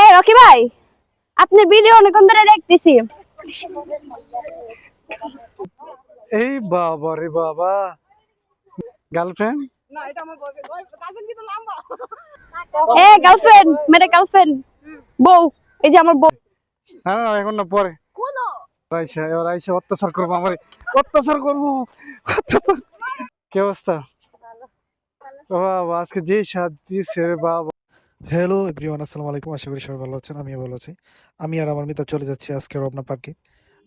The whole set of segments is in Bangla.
এ রকি ভাই আপনার ভিডিও অনেকক্ষণ ধরে দেখতেছি। এই বাবা রে বাবা। গার্লফ্রেন্ড না এটা আমার বয়ফ্রেন্ড গার্লফ্রেন্ড কিন্তু লম্বা। এ গার্লফ্রেন্ড মেরে গার্লফ্রেন্ড বউ এই যে আমার বউ। না না এখন না পরে। আইসা এবার আইসা অত্যাচার করব আমার। অত্যাচার করব অত্যাচার। কি অবস্থা? বাবা আজকে যে স্বাদ দিয়েছে বাবা। হ্যালো এভরিওয়ান আসসালামু আলাইকুম আশা করি সবাই ভালো আছেন আমিও ভালো আছি। আমি আর আমার মিতা চলে যাচ্ছি আজকে রবনা পার্কে।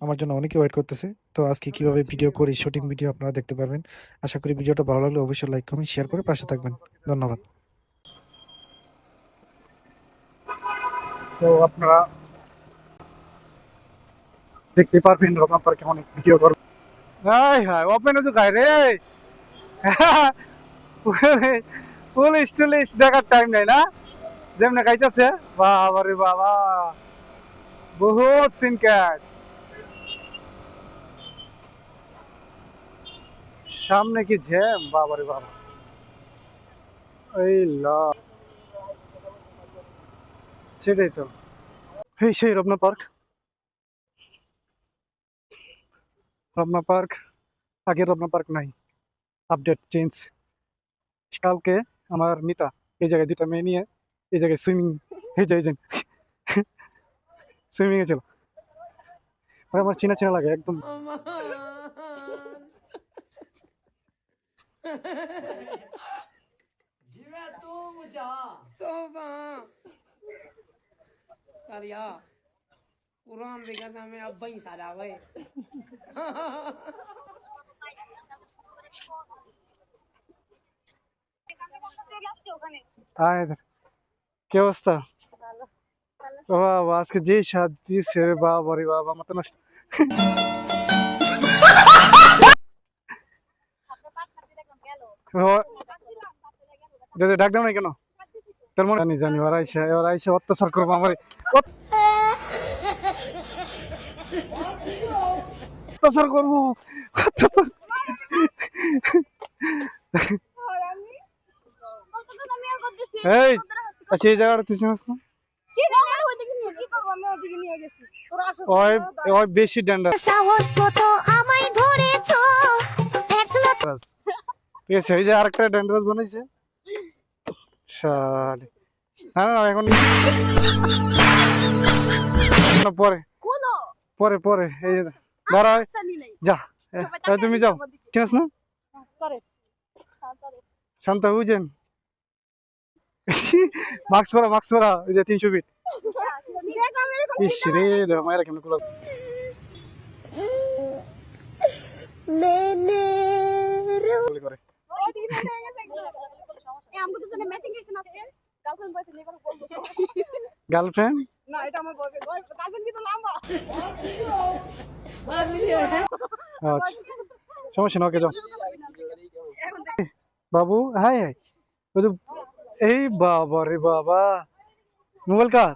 আমার জন্য অনেকে ওয়েট করতেছে। তো আজকে কীভাবে ভিডিও করি শুটিং ভিডিও আপনারা দেখতে পারবেন। আশা করি ভিডিওটা ভালো লাগলে অবশ্যই লাইক কমেন্ট শেয়ার করে পাশে থাকবেন। ধন্যবাদ। তো আপনারা দেখতে পারবেন রকম পার্কে অনেক ভিডিও করব। হাই হাই ওপেন তো খাই রে। পুলিশ টুলিশ দেখার টাইম নেই না? যেমন খাইতেছে। বাবা রে বাবা। বহুত সিনক্যাট সামনে কি জ্যাম? বাবা রে বাবা। এই লা। সেটাই তো। এই সেই রমনা পার্ক। রমনা পার্ক। আগের রমনা পার্ক নাই। Update change. কালকে আমার মিতা এই জায়গায় দুটা মেয়ে নিয়ে এই জায়গায় সুইমিং এই যাই যান সুইমিং এ ছিল আর আমার চেনা চেনা লাগে একদম তোবা কারিয়া কুরআন देखा था मैं अब ही सारा भाई কি অবস্থা? ও বাবা আজকে যে স্বাদ দিয়েছে রে বাবা রে বাবা মাথা নষ্ট। ও, দে দে, ডাক দাও না কেন? তোর মনে জানি জানি ওরা আইসা ওরা আইসা অত্যাচার করব আমার অত্যাচার করব। এই আচ্ছা এই জায়গাটা তুই চিনিস না? বেশি ড্যান্ডার সাহস কত আমায় ধরেছো? একলা ঠিক আছে এই যে আরেকটা ড্যান্ডারাস বানাইছে। শালি। না না এখন পরে। পরে পরে এই যে দাঁড়ায় যা তুমি যাও। চিনিস না? শান্ত বুঝেন মাস্ক পরা মাস্ক পরা ওই যে তিনশো ফিট ইস রে মায়েরা কেমন কুলো গুলি করে। গার্লফ্রেন্ড না এটা আমার বয়ফ্রেন্ড গার্লফ্রেন্ড কিন্তু লম্বা। আচ্ছা। সমস্যা না ওকে যাও। বাবু হাই হাই। ওই তো এই বাবা রে বাবা। মোবাইল কার?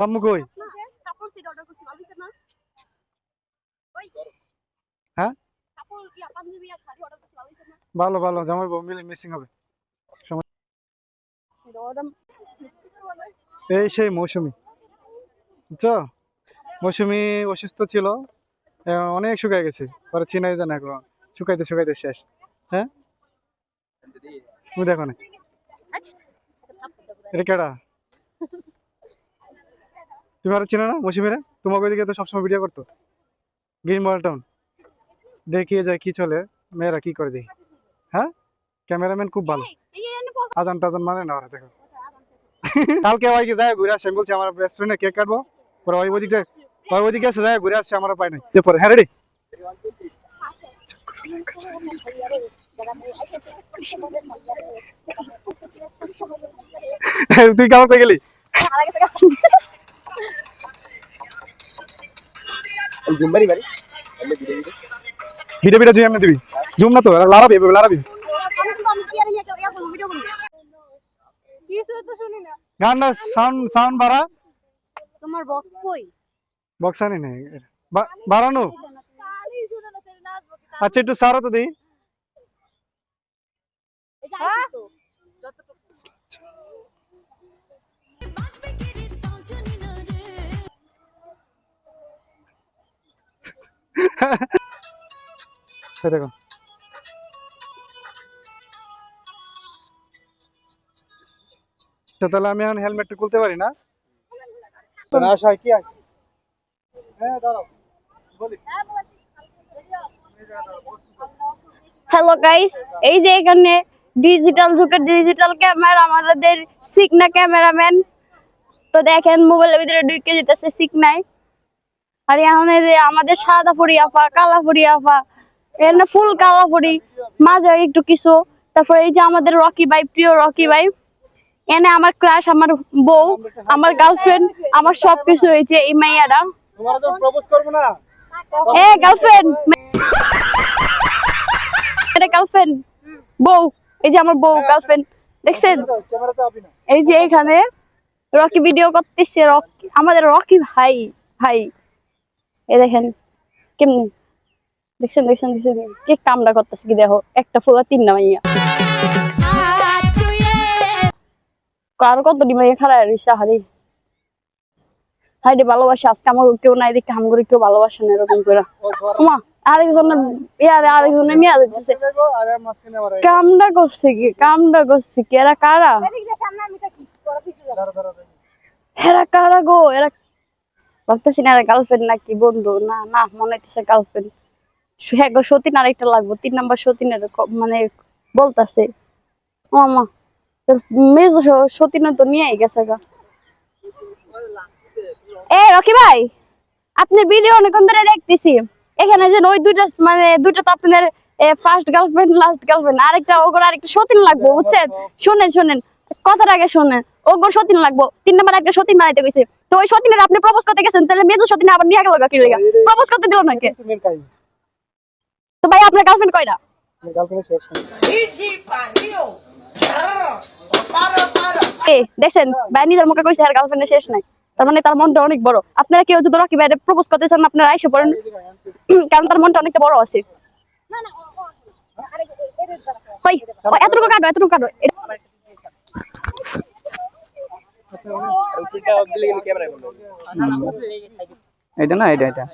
রাম্মু কই? হ্যাঁ? ভালো ভালো, জামাই বউ, মিলে মিসিং হবে। এই সেই মৌসুমি। বুঝছ? মৌসুমি অসুস্থ ছিল। অনেক শুকায় গেছে। পরে চিনাই জানা এখন। শুকাইতে শুকাইতে শেষ। হ্যাঁ? তুমি দেখো না। এটা তুমি আর চিনো না মৌসুমিরা তোমাকে ওইদিকে তো সবসময় ভিডিও করতো। গ্রিন মল টাউন দেখিয়ে যায় কি চলে, মেয়েরা কি করে দেখি। হ্যাঁ? ক্যামেরাম্যান খুব ভালো। আজান টাজান মানে না ওরা, দেখো। কালকে ওই যায় ঘুরে আসে বলছি আমার রেস্টুরেন্টে কেক কাটবো। পরে ওই ওদিকে ওই ওদিকে এসে যায় ঘুরে আসছে আমার পাই নাই। পরে হ্যাঁ রেডি তুই কেমন পেয়ে গেলি? ভিডিও ভিডিও এমনি দিবি। জুম না তো লারাবি লারাবি গানটা সাউন্ড সাউন্ড বাড়া। তোমার বক্স কই বক্স আনি নাই। বা- বাড়ানো। আচ্ছা একটু সারো তো দিই। দেখো। আচ্ছা, তাহলে আমি এখন হেলমেটটা খুলতে পারি না? আশা কি হ্যাঁ হ্যালো গাইস এই যে এখানে ডিজিটাল যুগের ডিজিটাল ক্যামেরা আমাদের সিকনা ক্যামেরাম্যান তো দেখেন মোবাইলের ভিতরে ঢুকে যেতেছে সিকনাই আর এখন আমাদের সাদা ফুরি আফা কালা ফুরি আফা এখানে ফুল কালা ফুরি মাঝে একটু কিছু। তারপরে এই যে আমাদের রকি ভাই প্রিয় রকি ভাই এনে আমার ক্রাশ আমার বউ আমার গার্লফ্রেন্ড আমার সবকিছু হয়েছে এই এ গার্লফ্রেন্ড এটা গার্লফ্রেন্ড বউ এই যে আমার বউ গার্লফ্রেন্ড দেখছেন? এই যে এখানে রকি ভিডিও করতেছে রকি আমাদের রকি ভাই ভাই। এই দেখেন, কেমনি? দেখছেন দেখছেন দেখছেন? কি কামটা করতেছে কি দেখো? একটা ফুলা তিন না মাইয়া। কার কত ডিমাইয়া খারাপ রিসা হারি হাইডে ভালোবাসা, আজকে আমার কেউ নাই দেখে হাম করে কেউ ভালোবাসে না এরকম করে মা আরেকজন ইয়ারে আরেকজনে নিয়ে এই- কামটা করছে কি? কামটা করছে কি? এরা কারা। এরা কারা গো? এরা ভাবতেছি গার্লফ্রেন্ড নাকি বন্ধু? না না, মনে হইতেছে গার্লফ্রেন্ড হ্যাঁ গো, সতীন লাগবো। তিন সতীনের মানে মেজ তো নিয়েই গেছে গা। এ, রকি ভাই, আপনার ভিডিও অনেকক্ষণ ধরে দেখতেছি। এখানে যে ওই দুইটা মানে দুইটা তো আপনার ফার্স্ট গার্লফ্রেন্ড লাস্ট গার্লফ্রেন্ড আরেকটা, ওগর আরেকটা সতীন লাগবো, বুঝছেন? শোনেন শোনেন, কথার আগে শুনেন। ওগর সতীন লাগবো তিন নম্বর একটা সতীন গেছে তো ওই সতীনের আপনি প্রপোজ করতে গেছেন তাহলে মেজু সতীন আবার নিয়ে গেল কি লেগা প্রপোজ করতে দিল নাকি মেন তো ভাই আপনার গার্লফ্রেন্ড কয়টা। দেখছেন ভাই নিজের মুখে কইছে আর গার্লফ্রেন্ডের শেষ নাই তার মানে তার মনটা অনেক বড় আপনারা কেউ যদি রকি প্রপোজ করতে চান আপনারা আইসে পড়েন কারণ তার মনটা অনেকটা বড় আছে এতটুকু কাটো এতটুকু কাটো এটা না এটা এটা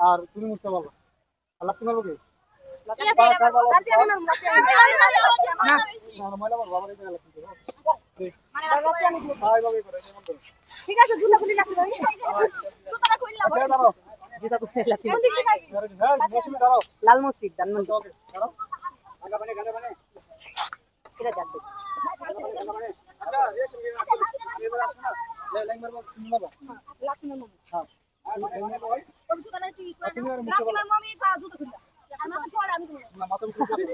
আর তুমি মুছতে পারবা আর লাত্তি মারবো কে না, ময়লা মারবো, আমার এখানে হ্যাঁ। হ্যাঁ, মৌসুমী দাঁড়াও। লাল মসজিদ ধানমন্ডি বানে। আচ্ছা, রাখো। এবার আসো না। মারবা। হ্যাঁ। আর লেগ মারবো, ওই। আর তুমি আর মুছতে পারবা। না, মাথা মুছে দিবো।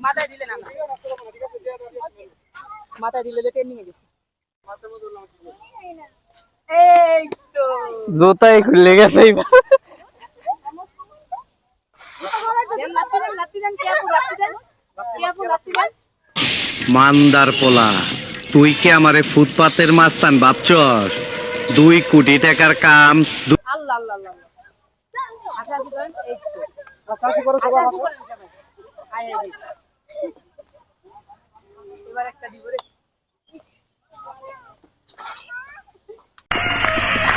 মাথায় দিলেন আমরা মাথায় দিলে ট্রেনিং এ গেছে এই তো জোতাই খুলে গেছে মান্দার পোলা তুই কি আমারে ফুটপাতের মাস্তান ভাবছস দুই কোটি টাকার কাম আল্লাহ আল্লাহ আল্লাহ আচ্ছা কি করেন এই তো আচ্ছা, আচ্ছা, করো, সবাই আসো। আয় আয় এবার একটা দিব রে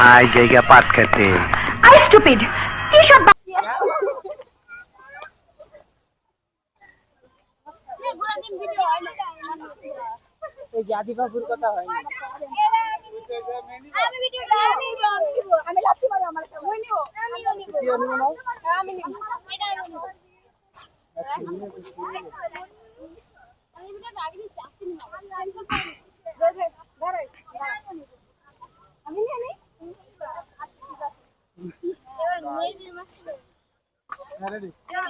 আয় জায়গা পাট খেতে। আই স্টুপিড কি সব এই যে আদিবাবুর কথা হয়। না কি আনিবো না? হ্যাঁ, ready?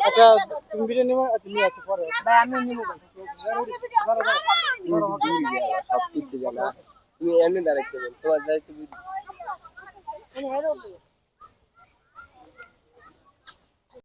আচ্ছা, তুমি ভিডিও নিবো? আচ্ছা, নিয়ে আছো, পরে। ভাই আমি নিব ভাই দাঁড়াও, দাঁড়াও। তুমি এমনি ডাইরেক্ট তোমার যাইতে